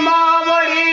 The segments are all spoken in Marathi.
মা বলি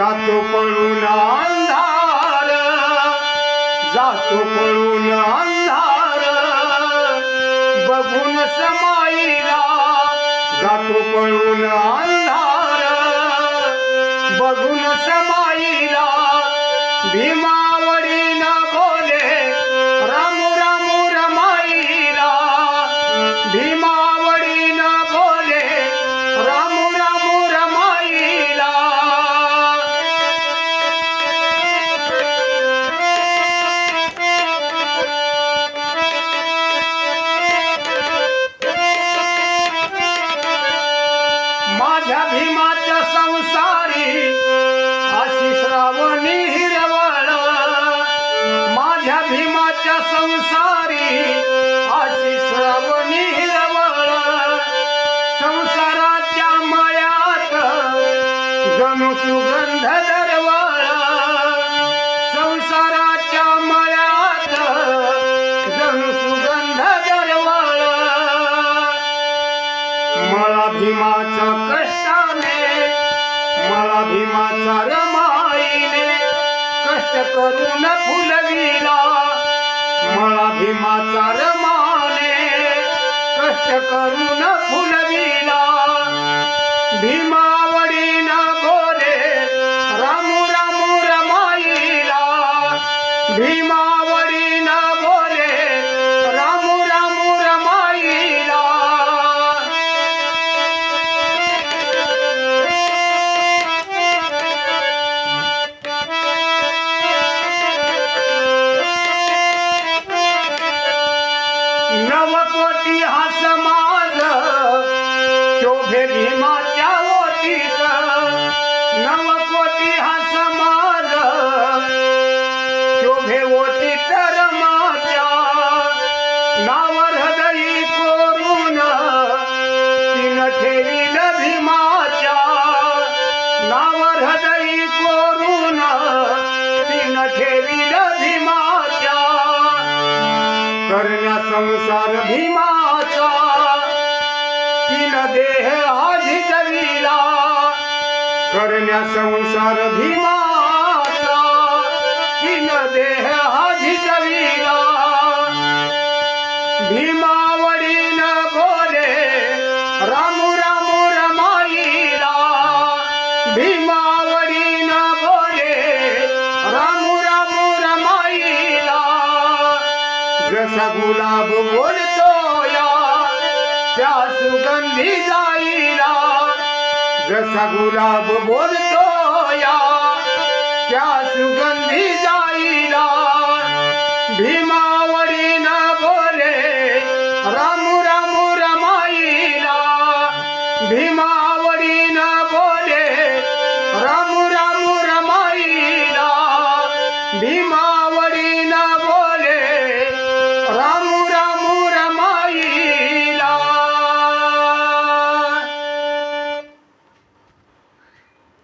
जातो पळून अंधार. जातो पळून अंधार. बघून समाईला. जातो पळून अंधार. बघून समाईला. भीमावडी न बोले रामू रामू रमाईला. भीमावडी भीमाच्या संसारी अशी श्रावणी हिरवळ. माझ्या भीमाच्या संसारी अशी श्रावणी हिरवळ. संसाराच्या मळ्यात जणू सुगंध मला भीमाचा रमाईने कष्ट करून फुलविला मला भीमाचा रमाने कष्ट करून फुलविला भीमावडीन बोले रामू रामू रमाईला. भीमा नवकोटी हा समाज शोभे भीमाच्या ओटीत. नवकोटी हा समाज शोभे तर रमाच्या. नावर हृदयी कोरून तीन ठेवी भीमाच्या. नावर हृदय करण्या संसार भीमाचा। तीन देह आधी जविला करण्या संसार भीमाचा। तीन देह आधी जविला भीमावडीन बोले रामू जसा गुलाब बोलतो या त्या सुगंधी जाईला जसा गुलाब बोलतो या त्या सुगंधी जाईला न बोले रामू रामू रमाईला भीमा